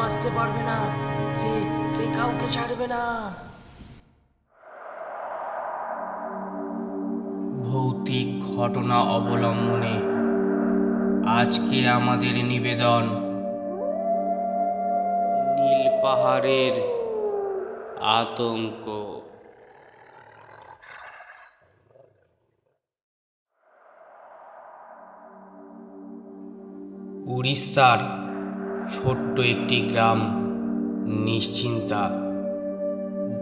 বাঁচতে পারবে না, সে সে কাউকে ছাড়বে না। ভৌতিক ঘটনা অবলম্বনে আজকে আমাদের নিবেদন, নীল পাহাড়ের আতঙ্ক। উড়িষ্যার ছোট্ট একটি গ্রাম নিশ্চিন্তা।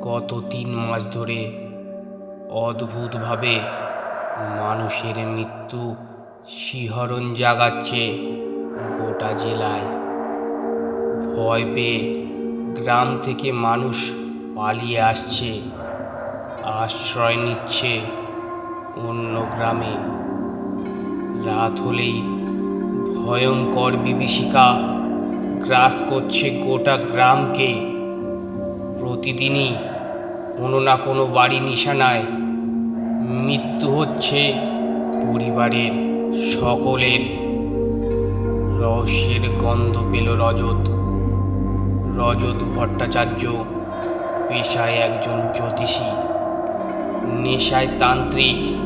গত তিন মাস ধরে অদ্ভুতভাবে মানুষের মৃত্যু শিহরণ জাগাচ্ছে গোটা জেলায়। ভয় পেয়ে গ্রাম থেকে মানুষ পালিয়ে আসছে, আশ্রয় নিচ্ছে অন্য গ্রামে। রাত হলেই ভয়ঙ্কর বিভীষিকা গ্রাস করছে গোটা গ্রামকে। প্রতিদিনই কোনো না কোনো বাড়ি নিশানায় মৃত্যু হচ্ছে পরিবারের সকলের। রহস্যের গন্ধ পেল রজত। রজত ভট্টাচার্য পেশায় একজন জ্যোতিষী। নেশায় তান্ত্রিক।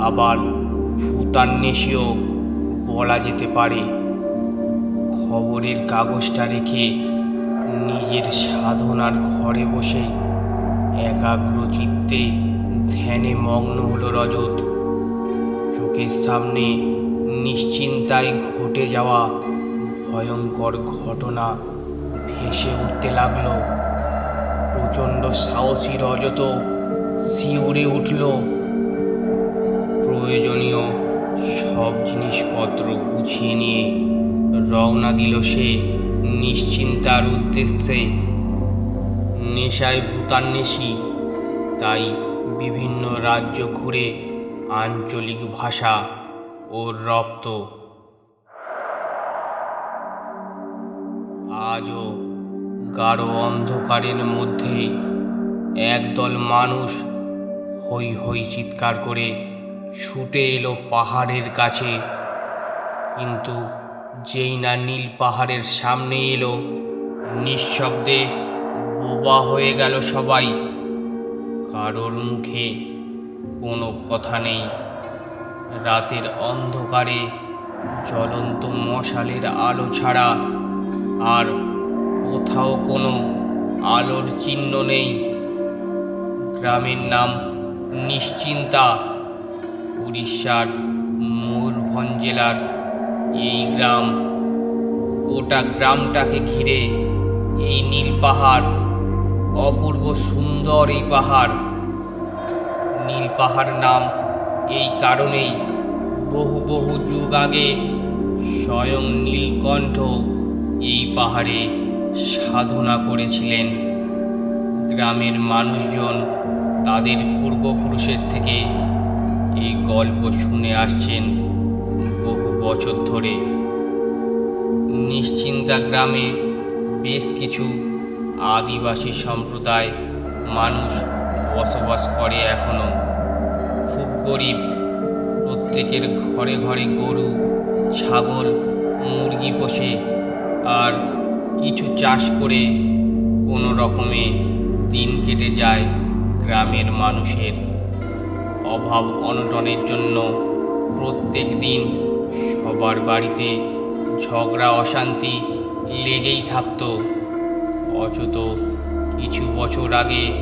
আবার ভূতান্বেষীও বলা যেতে পারে। খবরের কাগজটা রেখে নিজের সাধনার ঘরে বসে একাগ্র চিত্তে ধ্যানে মগ্ন হলো রজত। চোখের সামনে নিশ্চিন্তায় ঘটে যাওয়া ভয়ঙ্কর ঘটনা ভেসে উঠতে লাগল। প্রচণ্ড সাহসী রজত শিউরে উঠল। প্রয়োজনীয় সব জিনিসপত্র গুছিয়ে নিয়ে রওনা দিল সে নিশ্চিন্তার উদ্দেশ্যে। নেশায় ভূতান্বেষী, তাই বিভিন্ন রাজ্য ঘুরে আঞ্চলিক ভাষা ও রপ্ত। আজও গাঢ় অন্ধকারের মধ্যে একদল মানুষ হই হই চিৎকার করে ছুটে এলো পাহাড়ের কাছে। কিন্তু যেই না নীল পাহাড়ের সামনে এলো, নিঃশব্দে বোবা হয়ে গেল সবাই। কারোর মুখে কোনো কথা নেই। রাতের অন্ধকারে জ্বলন্ত মশালের আলো ছাড়া আর কোথাও কোনো আলোর চিহ্ন নেই। গ্রামের নাম নিশ্চিন্তা, উড়িষ্যার ময়ূরভঞ্জ জেলার এই গ্রাম, গোটা গ্রামটাকে ঘিরে এই নীল পাহাড়, অপূর্ব সুন্দর এই পাহাড়। নীল পাহাড় নাম এই কারণেই বহু বহু যুগ আগে স্বয়ং নীলকণ্ঠ এই পাহাড়ে সাধনা করেছিলেন। গ্রামের মানুষজন তাদের পূর্বপুরুষের থেকে এই গল্প শুনে আসছেন। বছর ধরে নিশ্চিন্তা গ্রামে বেশ কিছু আদিবাসী সম্প্রদায় মানুষ বসবাস করে এখনও। খুব গরিব। প্রত্যেকের ঘরে ঘরে গরু, ছাগল, মুরগি পোষে আর কিছু চাষ করে কোনো রকমে দিন কেটে যায় গ্রামের মানুষের। অভাব অনটনের জন্য প্রত্যেক দিন সবার বাড়িতে ঝগড়া, অশান্তি লেগেই থাকতো। অথচ কিছু বছর আগে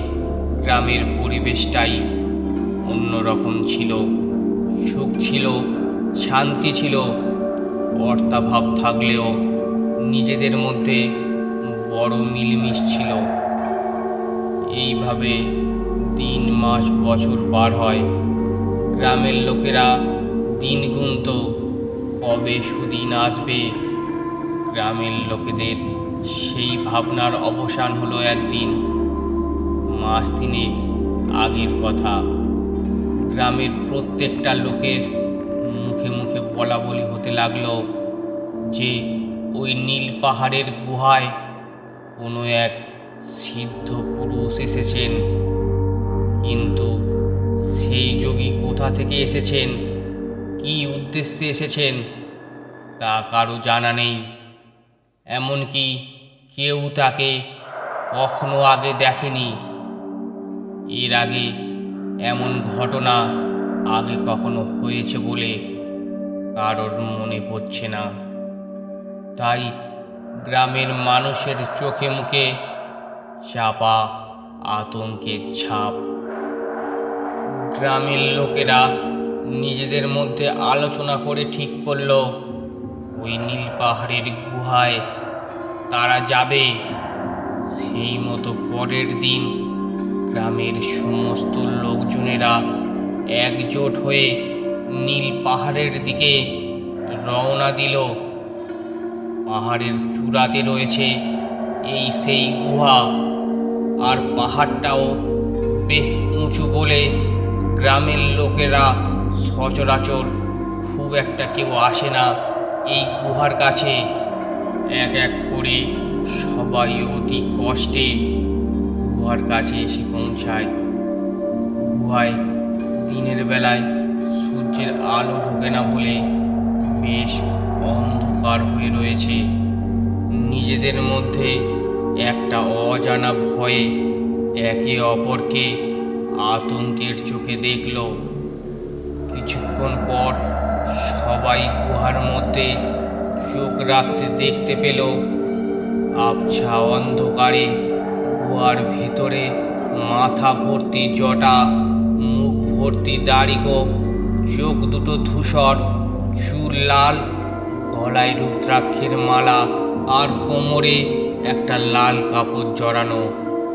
গ্রামের পরিবেশটাই অন্যরকম ছিল। সুখ ছিল, শান্তি ছিল অর্থাভাব থাকলেও নিজেদের মধ্যে বড় মিলমিশ ছিল। এইভাবে দিন, মাস, বছর পার হয়। গ্রামের লোকেরা দিন গুনত কবে সুদিন আসবে? গ্রামের লোকেদের সেই ভাবনার অবসান হলো একদিন। মাস তিনেক আগের কথা। গ্রামের প্রত্যেকটা লোকের মুখে মুখে বলা বলি হতে লাগল যে ওই নীল পাহাড়ের গুহায় কোনো এক সিদ্ধ পুরুষ এসেছেন। কিন্তু সেই যোগী কোথা থেকে এসেছেন? কী উদ্দেশ্যে এসেছেন তা কারও জানা নেই। এমনকি কেউ তাকে কখনো আগে দেখেনি। এর আগে এমন ঘটনা আগে কখনো হয়েছে বলে কারোর মনে পড়ছে না। তাই গ্রামের মানুষের চোখে মুখে চাপা আতঙ্কের ছাপ। গ্রামের লোকেরা নিজেদের মধ্যে আলোচনা করে ঠিক করল, ওই নীল পাহাড়ের গুহায় তারা যাবে। সেই মতো পরের দিন গ্রামের সমস্ত লোকজনেরা একজোট হয়ে নীল পাহাড়ের দিকে রওনা দিল। পাহাড়ের চূড়াতে রয়েছে এই সেই গুহা। আর পাহাড়টাও বেশ উঁচু বলে গ্রামের লোকেরা সচরাচর খুব একটা কেউ আসে না এই গুহার কাছে। এক এক করে সবাই অতি কষ্টে গুহার কাছে এসে পৌঁছায়। গুহায় দিনের বেলায় সূর্যের আলো ঢোকে না বলে বেশ অন্ধকার হয়ে রয়েছে। নিজেদের মধ্যে একটা অজানা ভয়ে একে অপরকে আতঙ্কের চোখে দেখল। কিছুক্ষণ পর সবাই গুহার মধ্যে চোখ রাখতে দেখতে পেল আবছা অন্ধকারে গুহার ভেতরে মাথা ভর্তি জটা, মুখ ভর্তি দাড়ি চোখ দুটো ধূসর, চুল লাল, গলায় রুদ্রাক্ষের মালা আর কোমরে একটা লাল কাপড় জড়ানো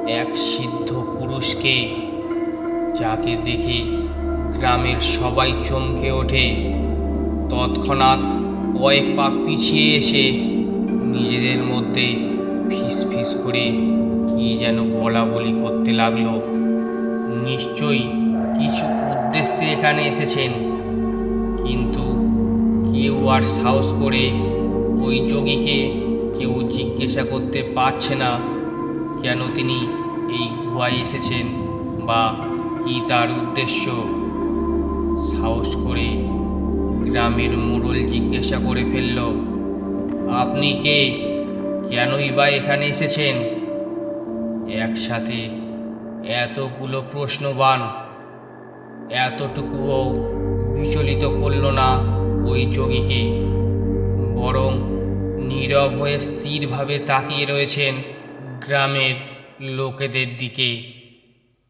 এক সিদ্ধ পুরুষকে, যাকে দেখে গ্রামের সবাই চমকে ওঠে। তৎক্ষণাৎ কয়েক পা পিছিয়ে এসে নিজেদের মধ্যে ফিস ফিস করে কি যেন বলা বলি করতে লাগল। নিশ্চয়ই কিছু উদ্দেশ্যে এখানে এসেছেন। কিন্তু কেউ আর সাহস করে ওই যোগীকে কেউ জিজ্ঞাসা করতে পারছে না, কেন তিনি এই গুহায় এসেছেন বা কি তার উদ্দেশ্য। সাহস করে গ্রামের মোড়ল জিজ্ঞাসা করে ফেলল, আপনি কে? কেনই বা এখানে এসেছেন? একসাথে এতগুলো প্রশ্নবান, এতটুকুও বিচলিত করল না ওই যোগীকে, বরং নীরব হয়ে স্থিরভাবে তাকিয়ে রয়েছেন গ্রামের লোকেদের দিকে।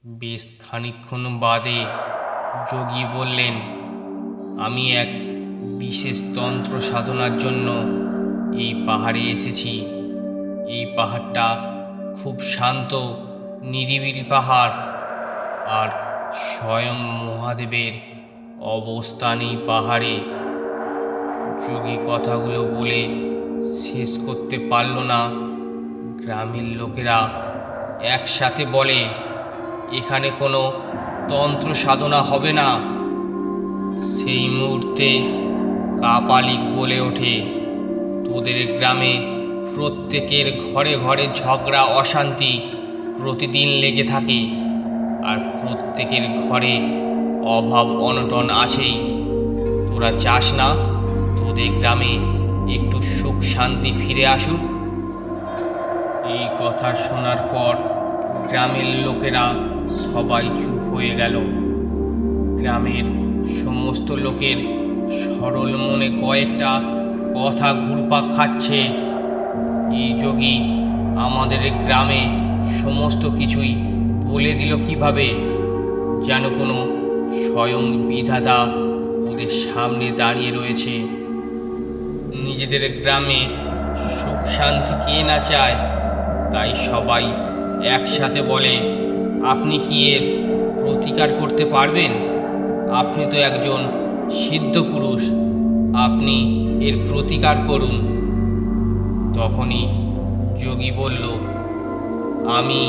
বেশ খানিক্ষণ বাদে যোগী বললেন, আমি এক বিশেষ তন্ত্র সাধনার জন্য এই পাহাড়ে এসেছি। এই পাহাড়টা খুব শান্ত, নিরিবিলি পাহাড়। আর স্বয়ং মহাদেবের অবস্থান এই পাহাড়ে। যোগী কথাগুলো বলে শেষ করতে পারল না। গ্রামের লোকেরা একসাথে বলে, এখানে কোনো তন্ত্র সাধনা হবে না। সেই মুহূর্তে কাপালিক বলে ওঠে, তোদের গ্রামে প্রত্যেকের ঘরে ঘরে ঝগড়া, অশান্তি প্রতিদিন লেগে থাকে, আর প্রত্যেকের ঘরে অভাব, অনটন আছেই। তোরা চাস না তোদের গ্রামে একটু সুখ, শান্তি ফিরে আসুক? এই কথা শোনার পর গ্রামের লোকেরা সবাই চুপ হয়ে গেল। গ্রামের সমস্ত লোকের সরল মনে কয়েকটা কথা ঘুরপাক খাচ্ছে। এই যোগী আমাদের গ্রামে সমস্ত কিছুই বলে দিল কীভাবে? যেন কোনো স্বয়ং বিধাতা ওদের সামনে দাঁড়িয়ে রয়েছে। নিজেদের গ্রামে সুখ শান্তি কে না চায়, তাই সবাই একসাথে বলে, আপনি কি এর প্রতিকার করতে পারবেন? আপনি তো একজন সিদ্ধ পুরুষ। আপনি এর প্রতিকার করুন। তখনই যোগী বলল, আমি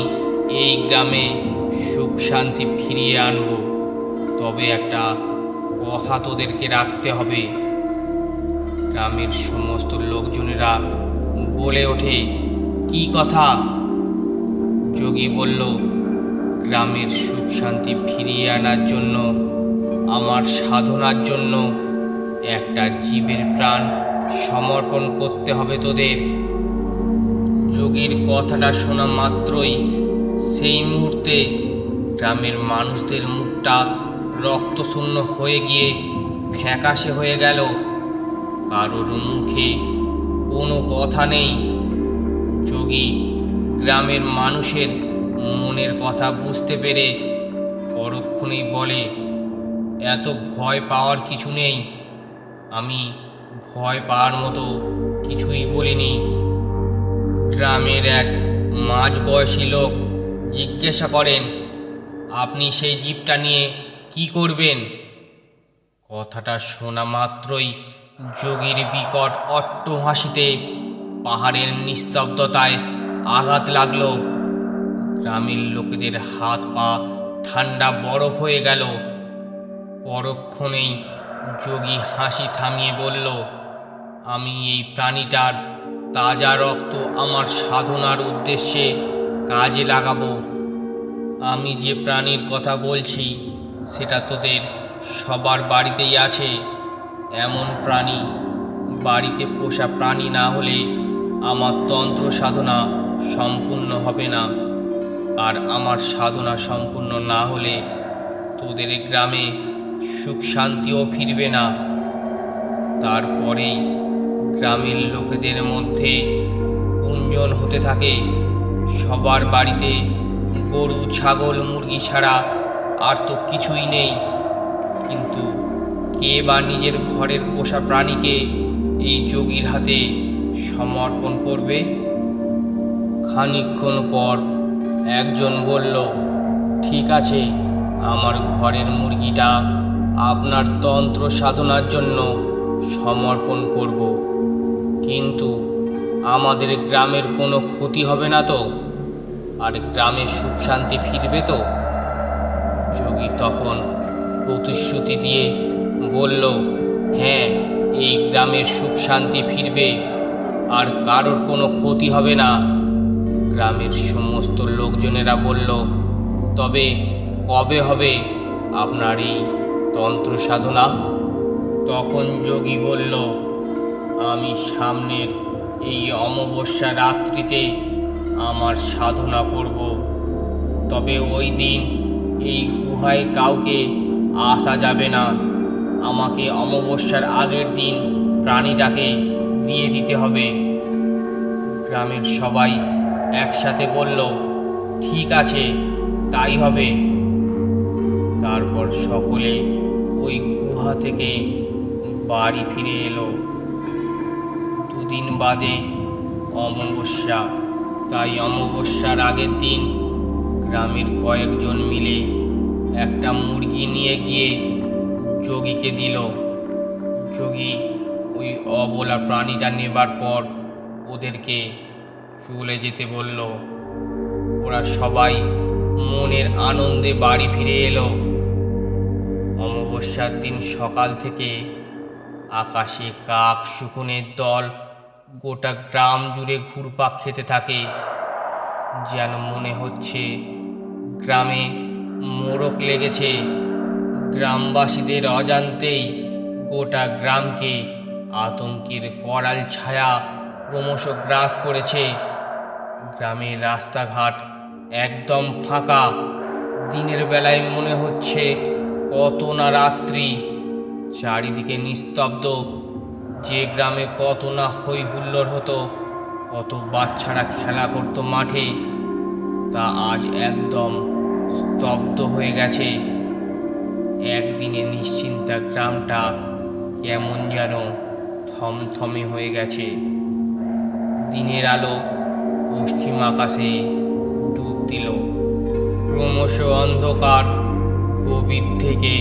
এই গ্রামে সুখ শান্তি ফিরিয়ে আনব। তবে একটা কথা তোদেরকে রাখতে হবে। গ্রামের সমস্ত লোকজনেরা বলে ওঠে, কি কথা? যোগী বলল গ্রামের সুখ শান্তি ফিরিয়ে আনার জন্য, আমার সাধনার জন্য একটা জীবের প্রাণ সমর্পণ করতে হবে তোদের। যোগীর কথাটা শোনা মাত্রই সেই মুহূর্তে গ্রামের মানুষদের মুখটা রক্তশূন্য হয়ে গিয়ে ফ্যাকাশে হয়ে গেল। কারোর মুখে কোনো কথা নেই। যোগী গ্রামের মানুষের মনের কথা বুঝতে পেরে পরক্ষণেই বলে, এত ভয় পাওয়ার কিছু নেই। আমি ভয় পাওয়ার মতো কিছুই বলিনি। গ্রামের এক মাঝ বয়সী লোক জিজ্ঞাসা করেন, আপনি সেই জীবটা নিয়ে কি করবেন? কথাটা শোনা মাত্রই যোগীর বিকট অট্ট হাসিতে পাহাড়ের নিস্তব্ধতায় আঘাত লাগল। গ্রামের লোকেদের হাত পা ঠান্ডা বরফ হয়ে গেল। পরক্ষণেই যোগী হাসি থামিয়ে বলল, আমি এই প্রাণীটার তাজা রক্ত আমার সাধনার উদ্দেশ্যে কাজে লাগাবো। আমি যে প্রাণীর কথা বলছি, সেটা তোদের সবার বাড়িতেই আছে। এমন প্রাণী বাড়িতে পোষা প্রাণী না হলে আমার তন্ত্র সাধনা সম্পূর্ণ হবে না। আর আমার সাধনা সম্পূর্ণ না হলে তোদের গ্রামে সুখ শান্তিও ফিরবে না। তারপরেই গ্রামের লোকেদের মধ্যে গুঞ্জন হতে থাকে। সবার বাড়িতে গরু, ছাগল, মুরগি ছাড়া আর তো কিছুই নেই। কিন্তু কে বা নিজের ঘরের পোষা প্রাণীকে এই যোগীর হাতে সমর্পণ করবে? খানিকক্ষণ পর একজন বলল, ঠিক আছে, আমার ঘরের মুরগিটা আপনার তন্ত্র সাধনার জন্য সমর্পণ করব। কিন্তু আমাদের গ্রামের কোনো ক্ষতি হবে না তো? আর গ্রামে সুখ শান্তি ফিরবে তো? যোগী তখন প্রতিশ্রুতি দিয়ে বলল হ্যাঁ এই গ্রামের সুখ শান্তি ফিরবে, আর কারোর কোনো ক্ষতি হবে না। গ্রামের সমস্ত লোকজনেরা বলল, তবে কবে হবে আপনার এই তন্ত্র সাধনা? তখন যোগী বলল, আমি সামনের এই অমাবস্যা রাত্রিতে আমার সাধনা করব। তবে ওই দিন এই গুহায় কাউকে আসা যাবে না। আমাকে অমাবস্যার আগের দিন প্রাণীটাকে দিয়ে দিতে হবে। গ্রামের সবাই একসাথে বলল, ঠিক আছে, তাই হবে। তারপর সকলে ওই গুহা থেকে বাড়ি ফিরে এলো। দুদিন বাদে অমাবস্যা। তাই অমাবস্যার আগের দিন গ্রামের কয়েকজন মিলে একটা মুরগি নিয়ে গিয়ে যোগীকে দিল। যোগী ওই অবলা প্রাণীটা নেবার পর ওদেরকে চলে যেতে বলল। ওরা সবাই মনের আনন্দে বাড়ি ফিরে এলো। অমাবস্যার দিন সকাল থেকে আকাশে কাক শুকুনের দল গোটা গ্রাম জুড়ে ঘুরপাক খেতে থাকে। যেন মনে হচ্ছে গ্রামে মোড়ক লেগেছে। গ্রামবাসীদের অজান্তেই গোটা গ্রামকে আতঙ্কের করাল ছায়া ক্রমশ গ্রাস করেছে। গ্রামের রাস্তাঘাট একদম ফাঁকা। দিনের বেলায় মনে হচ্ছে কত না রাত্রি। চারিদিকে নিস্তব্ধ। যে গ্রামে কত না হই হুল্লোড় হতো, কত বাচ্চারা খেলা করতো মাঠে, তা আজ একদম স্তব্ধ হয়ে গেছে। একদিনে নিশ্চিন্তা গ্রামটা কেমন যেন থমথমে হয়ে গেছে। দিনের আলো পশ্চিম আকাশে ডুব দিল ক্রমশ অন্ধকার গভীর থেকে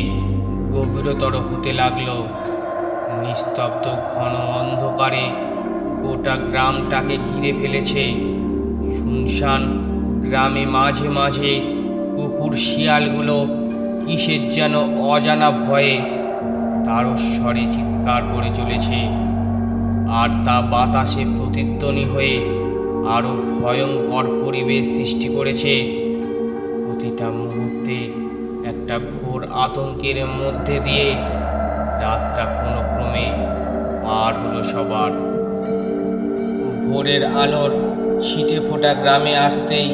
গভীরতর হতে লাগল। নিস্তব্ধ ঘন অন্ধকারে গোটা গ্রামটাকে ঘিরে ফেলেছে শুনশান গ্রামে মাঝে মাঝে কুকুর শিয়ালগুলো কিসের যেন অজানা ভয়ে তারস্বরে চিৎকার করে চলেছে। আর তা বাতাসে প্রতিধ্বনি হয়ে আরও ভয়ঙ্কর পরিবেশ সৃষ্টি করেছে। প্রতিটা মুহূর্তে একটা ঘোর আতঙ্কের মধ্যে দিয়ে রাতটা কোনো ক্রমে পার হলো সবার। ভোরের আলোর ছিটে ফোটা গ্রামে আসতেই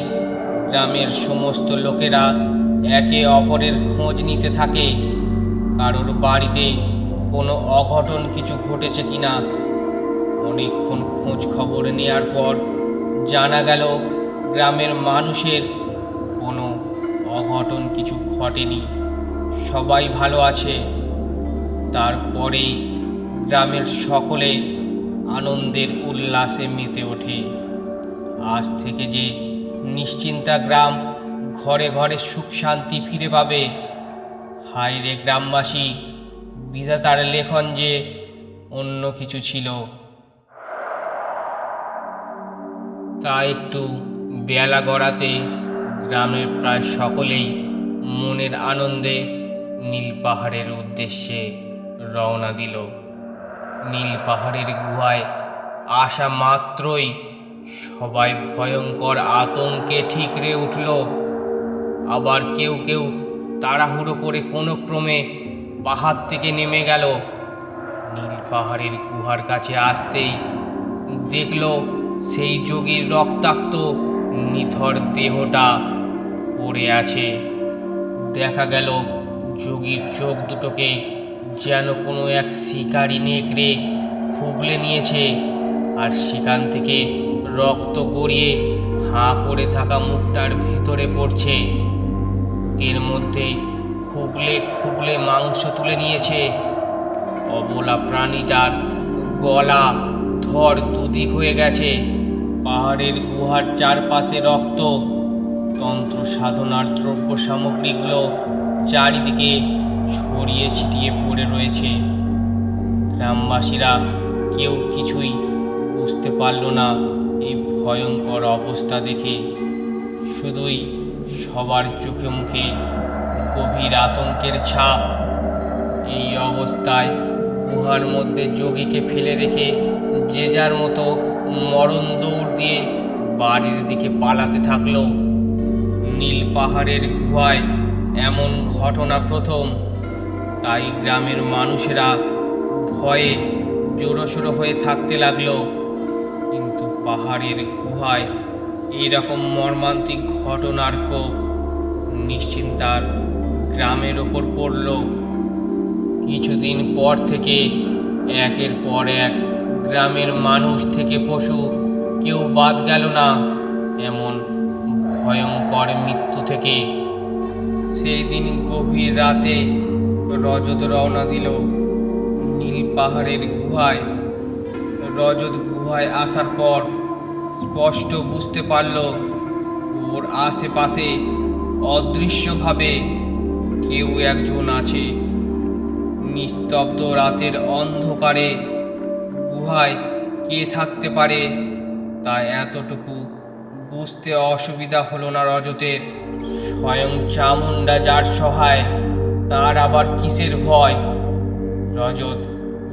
গ্রামের সমস্ত লোকেরা একে অপরের খোঁজ নিতে থাকে। কারোর বাড়িতে কোনো অঘটন কিছু ঘটেছে কিনা, অনেকক্ষণ খোঁজ খবর নেওয়ার পর জানা গেল গ্রামের মানুষের কোনো অঘটন কিছু ঘটেনি। সবাই ভালো আছে। তারপরেই গ্রামের সকলে আনন্দের উল্লাসে মেতে ওঠে। আজ থেকে যে নিশ্চিন্তা গ্রাম ঘরে ঘরে সুখ শান্তি ফিরে পাবে হায় রে গ্রামবাসী, বিধাতার লেখন যে অন্য কিছু ছিল। তা একটু বেলা গড়াতে গ্রামের প্রায় সকলেই মনের আনন্দে নীল পাহাড়ের উদ্দেশ্যে রওনা দিল। নীল পাহাড়ের গুহায় আসা মাত্রই সবাই ভয়ঙ্কর আতঙ্কে ঠিকরে উঠল। আবার কেউ কেউ তাড়াহুড়ো করে কোনো ক্রমে পাহাড় থেকে নেমে গেল। নীল পাহাড়ের গুহার কাছে আসতেই দেখল সেই যোগীর রক্তাক্ত নিথর দেহটা পড়ে আছে। দেখা গেল যোগীর চোখ দুটোকে যেন কোনো এক শিকারি নেকড়ে খুবলে নিয়েছে আর সেখান থেকে রক্ত গড়িয়ে হাঁ করে থাকা মুখটার ভেতরে পড়ছে। এর মধ্যে খুবলে খুবলে মাংস তুলে নিয়েছে। অবলা প্রাণীটার গলা থর দুদিক হয়ে গেছে। পাহাড়ের গুহার চারপাশে রক্ত, তন্ত্র সাধনার দ্রব্য সামগ্রীগুলো চারিদিকে ছড়িয়ে ছিটিয়ে পড়ে রয়েছে। গ্রামবাসীরা কেউ কিছুই বুঝতে পারল না এই ভয়ঙ্কর অবস্থা দেখে। শুধুই সবার চোখে মুখে গভীর আতঙ্কের ছাপ। এই অবস্থায় গুহার মধ্যে যোগীকে ফেলে রেখে যে যার মতো মরণ দৌড় দিয়ে বাড়ির দিকে পালাতে থাকল। নীল পাহাড়ের গুহায় এমন ঘটনা প্রথম। তাই গ্রামের মানুষেরা ভয়ে জোরসোরো হয়ে থাকতে লাগল। কিন্তু পাহাড়ের গুহায় এইরকম মর্মান্তিক ঘটনার কোপ নিশ্চিন্তার গ্রামের ওপর পড়ল। কিছুদিন পর থেকে একের পর এক গ্রামের মানুষ থেকে পশু, কেউ বাদ গেল না। এমন ভয়ঙ্কর মৃত্যু থেকে সেই দিন গভীর রাতে রজত রওনা দিল নীল পাহাড়ের গুহায়। রজত গুহায় আসার পর স্পষ্ট বুঝতে পারল, ওর আশেপাশে অদৃশ্যভাবে কেউ একজন আছে। নিস্তব্ধ রাতের অন্ধকারে গুহায় কে থাকতে পারে? তা এতটুকু বুঝতে অসুবিধা হলো না রজতের। স্বয়ং চামুন্ডা যার সহায়, তার আবার কিসের ভয়? রজত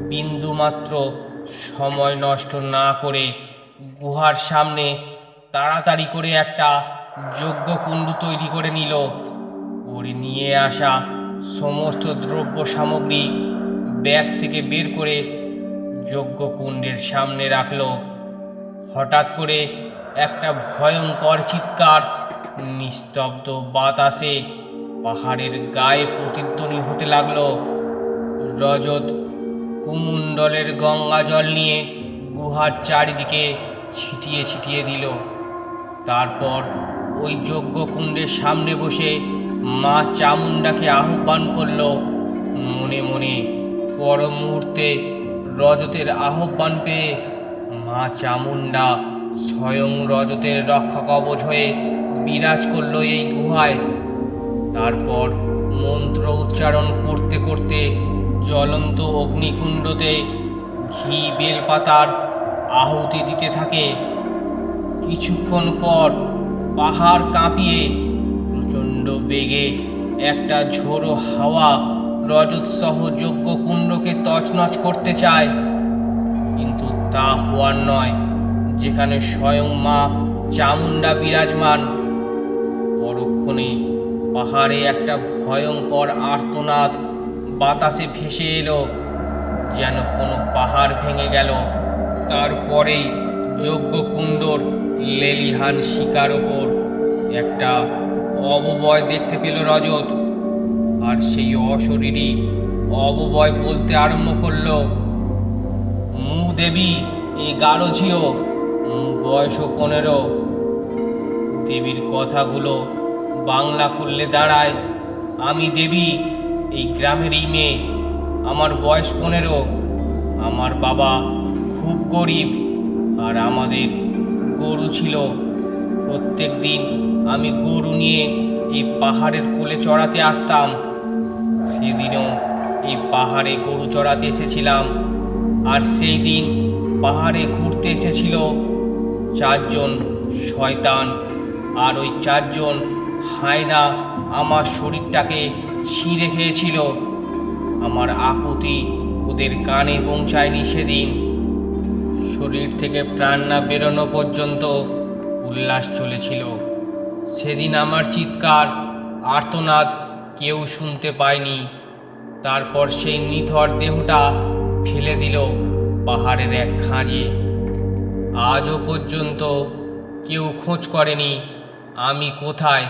বিন্দুমাত্র সময় নষ্ট না করে গুহার সামনে তাড়াতাড়ি করে একটা যোগ্য যজ্ঞকুণ্ড তৈরি করে নিল। করে নিয়ে আসা সমস্ত দ্রব্য সামগ্রী ব্যাগ থেকে বের করে যজ্ঞকুণ্ডের সামনে রাখল। হঠাৎ করে একটা ভয়ঙ্কর চিৎকার, নিস্তব্ধ বাতাসে পাহাড়ের গায়ে প্রতিধ্বনি হতে লাগল। রজত কুমুণ্ডলের গঙ্গা জল নিয়ে গুহার চারিদিকে ছিটিয়ে ছিটিয়ে দিল। তারপর ওই যজ্ঞকুণ্ডের সামনে বসে মা চামুণ্ডাকে আহ্বান করল। মনে মনে পর মুহূর্তে রজতের আহ্বান পেয়ে মা চামুণ্ডা স্বয়ং রজতের রক্ষা কবচ হয়ে বিরাজ করল এই গুহায়। তারপর মন্ত্র উচ্চারণ করতে করতে জ্বলন্ত অগ্নিকুণ্ডতে ঘি বেলপাতার আহুতি দিতে থাকে। কিছুক্ষণ পর পাহাড় কাঁপিয়ে প্রচণ্ড বেগে একটা ঝোড়ো হাওয়া রজতসহ যজ্ঞ কুণ্ডকে তছনছ করতে চায়, কিন্তু তা হওয়ার নয়, যেখানে স্বয়ং মা চামুণ্ডা বিরাজমান। পরক্ষণে পাহাড়ে একটা ভয়ঙ্কর আর্তনাদ বাতাসে ভেসে এলো, যেন কোনো পাহাড় ভেঙে গেল। তারপরেই যজ্ঞকুণ্ডর লেলিহান শিকার ওপর একটা অববয় দেখতে পেল রজত। আর সেই অশরীরী অববয় বলতে আরম্ভ করল, মু দেবী এই গাঢ় ঝিও বয়সও পনেরো। দেবীর কথাগুলো বাংলা করলে দাঁড়ায়, আমি দেবী, এই গ্রামেরই মেয়ে, আমার বয়স পনেরো। আমার বাবা খুব গরিব আর আমাদের গরু ছিল। প্রত্যেক দিন আমি গরু নিয়ে এই পাহাড়ের কোলে চড়াতে আসতাম। সেদিনও এই পাহাড়ে গরু চড়াতে এসেছিলাম। আর সেই দিন পাহাড়ে ঘুরতে এসেছিল চারজন শয়তান আর ওই চারজন হায়না আমার শরীরটাকে ছিঁড়ে খেয়েছিল। আমার আকুতি ওদের কানে পৌঁছায়নি সেদিন। শরীর থেকে প্রাণ না বেরোনো পর্যন্ত উল্লাস চলেছিল। সেদিন আমার চিৎকার, আর্তনাদ কেউ শুনতে পায়নি। তারপর সেই নিথর দেহটা ফেলে দিল পাহাড়ের এক খাঁজে। আজও পর্যন্ত কেউ খোঁজ করেনি আমি কোথায়,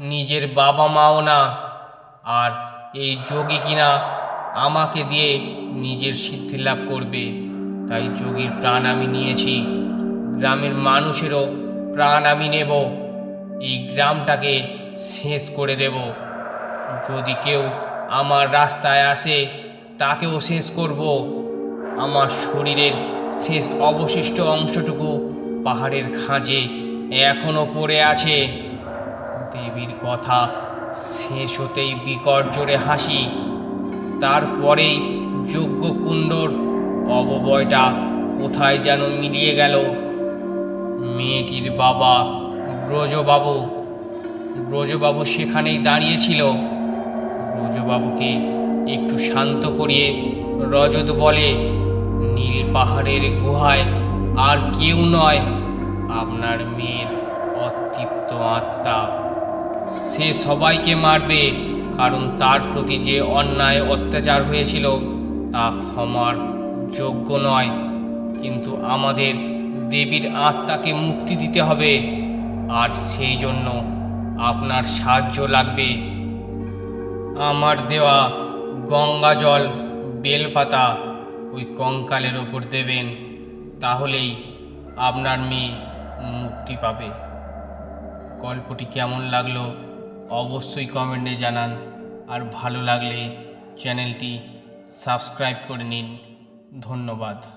নিজের বাবা মাও না, আর এই যোগী কিনা আমাকে দিয়ে নিজের সিদ্ধি লাভ করবে। তাই যোগীর প্রাণ আমি নিয়েছি। গ্রামের মানুষেরও প্রাণ আমি নেব। এই গ্রামটাকে শেষ করে দেব। যদি কেউ আমার রাস্তায় আসে, তাকেও শেষ করব। আমার শরীরের শেষ অবশিষ্ট অংশটুকু পাহাড়ের খাঁজে এখনও পড়ে আছে। দেবীর কথা শেষ হতেই বিকট জোরে হাসি। তারপরেই যজ্ঞকুণ্ডর অববয়টা কোথায় যেন মিলিয়ে গেল। মেয়েটির বাবা ব্রজবাবু। ব্রজবাবু সেখানেই দাঁড়িয়েছিল ব্রজবাবুকে একটু শান্ত করিয়ে রজত বলে, নীল পাহাড়ের গুহায় আর কেউ নয়, আপনার মেয়ের অতৃপ্ত আত্মা। সে সবাইকে মারবে, কারণ তার প্রতি যে অন্যায় অত্যাচার হয়েছিল তা ক্ষমার যোগ্য নয়। কিন্তু আমাদের দেবীর আত্মাকে মুক্তি দিতে হবে, আর সেই জন্য আপনার সাহায্য লাগবে। আমার দেওয়া গঙ্গা জল বেলপাতা ওই কঙ্কালের ওপর দেবেন, তাহলেই আপনার মেয়ে মুক্তি পাবে। গল্পটি কেমন লাগল অবশ্যই কমেন্টে জানান, আর ভালো লাগলে চ্যানেলটি সাবস্ক্রাইব করে নিন। ধন্যবাদ।